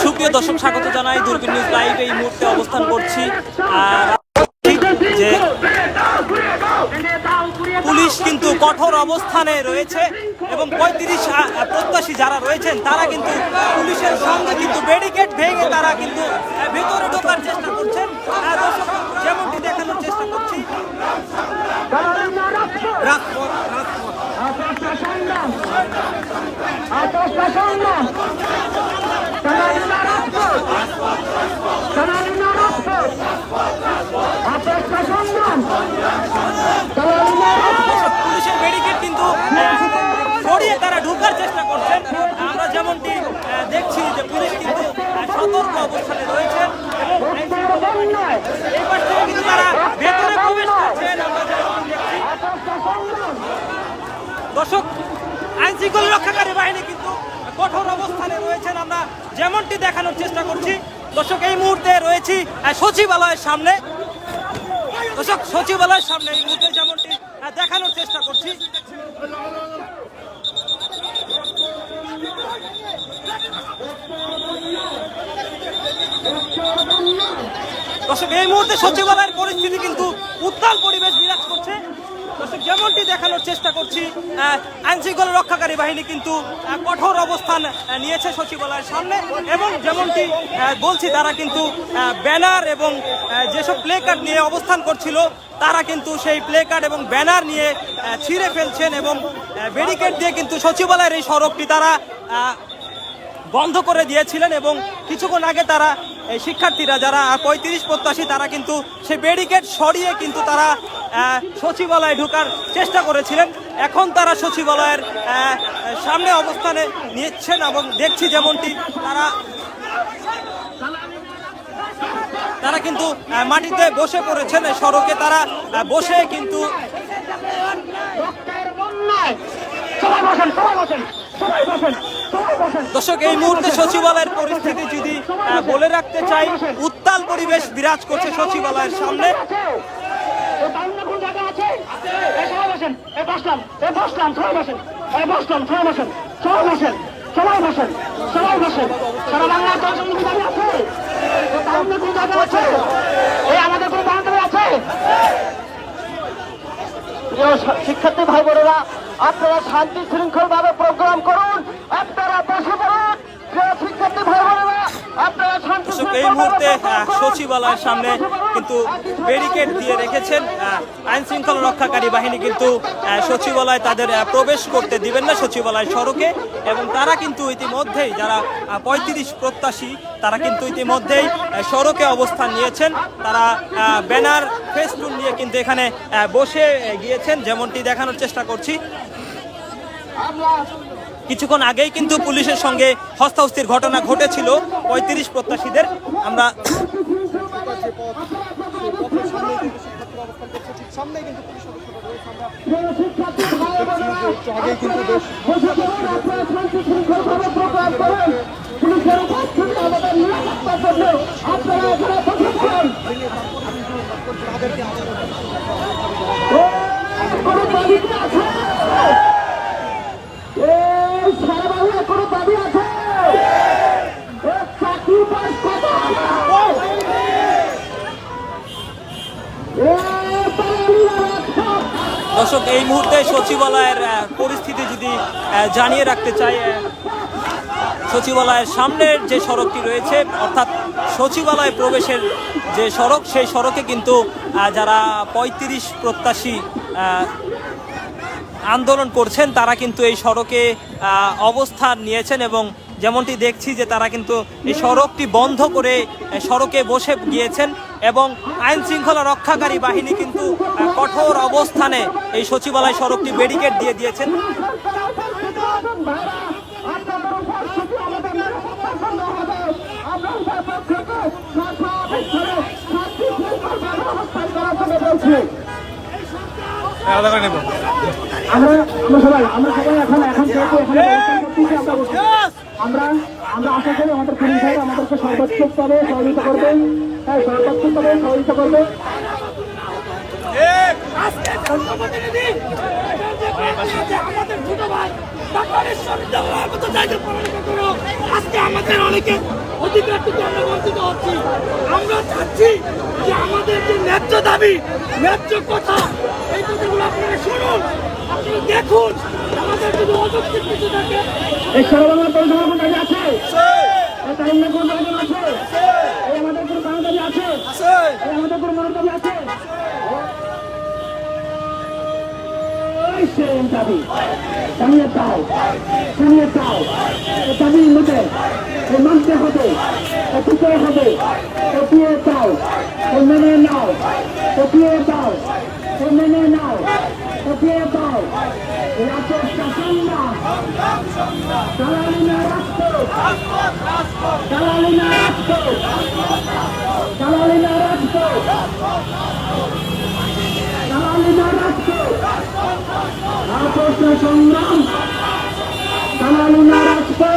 সুপ্রিয় দর্শক, স্বাগত জানাই দূরবীন নিউজ লাইভ। এই মুহূর্তে অবস্থান করছি যে পুলিশ কিন্তু কঠোর অবস্থানে রয়েছে এবং পঁয়ত্রিশ প্রত্যাশী যারা রয়েছেন, তারা কিন্তু পুলিশের সঙ্গে কিন্তু ব্যারিকেড ভেঙে তারা কিন্তু ভেতরে ঢোকার চেষ্টা করছেন। যেমনটি দেখানোর চেষ্টা করছি পুলিশের ব্যারিকেড কিন্তু আহ, সরিয়ে তারা ঢোকার চেষ্টা করছেন আমরা যেমনটি আহ, দেখছি যে পুলিশ কিন্তু আহ, সতর্ক অবস্থানে রয়েছেন এবং এই পাশ থেকে কিন্তু তারা ভেতরে প্রবেশ করছেন। আমরা যেমনটি দেখছি দর্শক আইন শৃঙ্খলা রক্ষাকারী বাহিনী কিন্তু কঠোর অবস্থানে রয়েছেন। আমরা যেমনটি দেখানোর চেষ্টা করছি দর্শক এই মুহূর্তে রয়েছি সচিবালয়ের সামনে। দর্শক সচিবালয়ের সামনে এই মুহূর্তে যেমনটি দেখানোর চেষ্টা করছি। দর্শক, এই মুহূর্তে সচিবালয়ের পরিস্থিতি কিন্তু উত্তাল পরিবেশ বিরাজ করছে। দর্শক, যেমনটি দেখানোর চেষ্টা করছি আইন শৃঙ্খলা রক্ষাকারী বাহিনী কিন্তু কঠোর অবস্থান নিয়েছে সচিবালয়ের সামনে এবং যেমনটি বলছি, তারা কিন্তু ব্যানার এবং যেসব প্লে কার্ড নিয়ে অবস্থান করছিল, তারা কিন্তু সেই প্লে কার্ড এবং ব্যানার নিয়ে ছিঁড়ে ফেলছেন এবং ব্যারিকেড দিয়ে কিন্তু সচিবালয়ের এই সড়কটি তারা বন্ধ করে দিয়েছিলেন এবং কিছুক্ষণ আগে তারা এই শিক্ষার্থীরা যারা পঁয়ত্রিশ প্রত্যাশী, তারা কিন্তু সে ব্যারিকেড সরিয়ে কিন্তু তারা সচিবালয়ে ঢোকার চেষ্টা করেছিলেন। এখন তারা সচিবালয়ের সামনে অবস্থানে নিচ্ছেন এবং দেখছি যেমনটি তারা তারা কিন্তু মাটিতে বসে পড়েছেন সড়কে। তারা বসে কিন্তু দর্শক এই মুহূর্তে সচিবালয়ের পরিস্থিতি যদি বলে রাখতে চাই উত্তাল পরিবেশ বিরাজ করছে সচিবালয়ের সামনে। সারা আছে আমাদের কোন আছে? শিক্ষার্থী ভাই আপনারা শান্তি শৃঙ্খল ভাবে প্রোগ্রাম করুন আপনারা বসে পড়ুন প্রিয় শিক্ষার্থী ভাই বোনেরা আপনারা শান্তি দর্শক এই মুহূর্তে সচিবালয়ের সামনে কিন্তু ব্যারিকেড দিয়ে রেখেছেন আইন শৃঙ্খলা রক্ষাকারী বাহিনী কিন্তু সচিবালয় তাদের প্রবেশ করতে দিবেন না সচিবালয় সড়কে, এবং তারা কিন্তু ইতিমধ্যেই যারা পঁয়ত্রিশ প্রত্যাশী, তারা কিন্তু ইতিমধ্যেই সড়কে অবস্থান নিয়েছেন। তারা ব্যানার ফেস্টুন নিয়ে কিন্তু এখানে বসে গিয়েছেন, যেমনটি দেখানোর চেষ্টা করছি। কিছুক্ষণ আগেই কিন্তু পুলিশের সঙ্গে হস্তাহস্তির ঘটনা ঘটেছিল। পঁয়ত্রিশ প্রত্যাশীদের আমরা দাবি কি আছে এই সারা বাংলায় কোনো দাবি আছে এই চাকরি পাস কত দর্শক, এই মুহূর্তে সচিবালয়ের পরিস্থিতি যদি জানিয়ে রাখতে চাই সচিবালয়ের সামনের যে সড়কটি রয়েছে, অর্থাৎ সচিবালয় প্রবেশের যে সড়ক, সেই সড়কে কিন্তু যারা পঁয়ত্রিশ প্রত্যাশী আন্দোলন করছেন, তারা কিন্তু এই সড়কে অবস্থান নিয়েছেন এবং যেমনটি দেখছি যে তারা কিন্তু এই সড়কটি বন্ধ করে সড়কে বসে গিয়েছেন। এবং আইন শৃঙ্খলা রক্ষাকারী বাহিনী কিন্তু কঠোর অবস্থানে এই সচিবালয় সড়কটি ব্যারিকেড দিয়ে দিয়েছেন। আমরা আমরা সবাই আমরা সবাই এখন এখন যেহেতু এখানে অবস্থান করতেছি, আমরা বসে- আমরা আমরা আশা করি আমাদের পুলিশ ভাইরা আমাদেরকে সর্বোচ্চভাবে সহযোগিতা করবেন হ্যাঁ সর্বোচ্চভাবে সহযোগিতা করবে যে আমাদের ছোট মতো করো আজকে আমাদের অনেকে অধিকার থেকে আমরা বঞ্চিত হচ্ছি আমরা চাচ্ছি যে আমাদের যে ন্যায্য দাবি ন্যায্য কথা এই কথাগুলো আপনারা শুনুন। আপনি দেখুন আমাদের যদি অযৌক্তিক কিছু থাকে এই সারা বাংলা পরিষেবা কোন দাবি আছে। কোন আছে আমাদের কোন আছে। আমাদের কোন আছে। সেই দাবি। জানিয়ে দাও জানিয়ে দাও এই দাবি মতে এই মানতে হবে এই দিতে হবে এই দিয়ে দাও এই মেনে নাও এই দিয়ে দাও এই মেনে নাও এই দিয়ে দাও আচরণটা সংগ্রাম দালালি না রাখতো দালালি না রাখতো দালালি না রাখতো রাজস্ব সংগ্রাম দালালি না রাখতো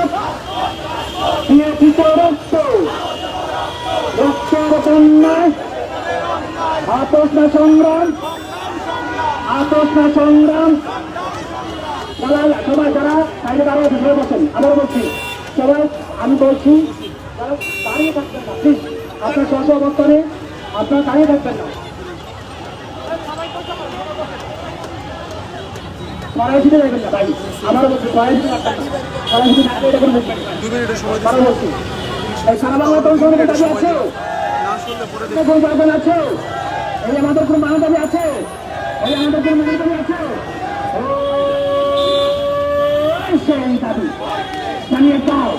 দিয়ে দিত রক্ত। রক্তের কন্যায় আপোষ সংগ্রাম বসেন আবার বলছি, সবাই, আমি বলছি যারা দাঁড়িয়ে থাকবেন না প্লিজ আপনার স্ব অবস্থানে আপনারা দাঁড়িয়ে থাকবেন না। না ভাই বলছি বলছি এই সারা বাংলা তো সঙ্গে দাবি আছে? কোন দাবি আছে? এই আমাদের কোন মানব দাবি আছে? এই আমাদের কোন মানব দাবি আছে? সেই দাবি। জানিয়ে দাও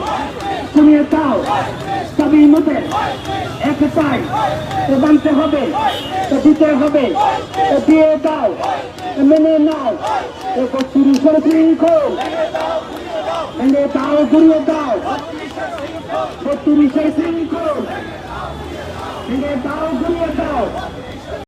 শুনিয়ে দাও দাবি মতে একটাই তো মানতে হবে তো দিতে হবে তো দিয়ে দাও। মেনে নাও তিরিশের শৃঙ্খল মেনে দাও ঘুরিয়ে দাও। তিরিশের শৃঙ্খল মেনে দাও ঘুরিয়ে দাও।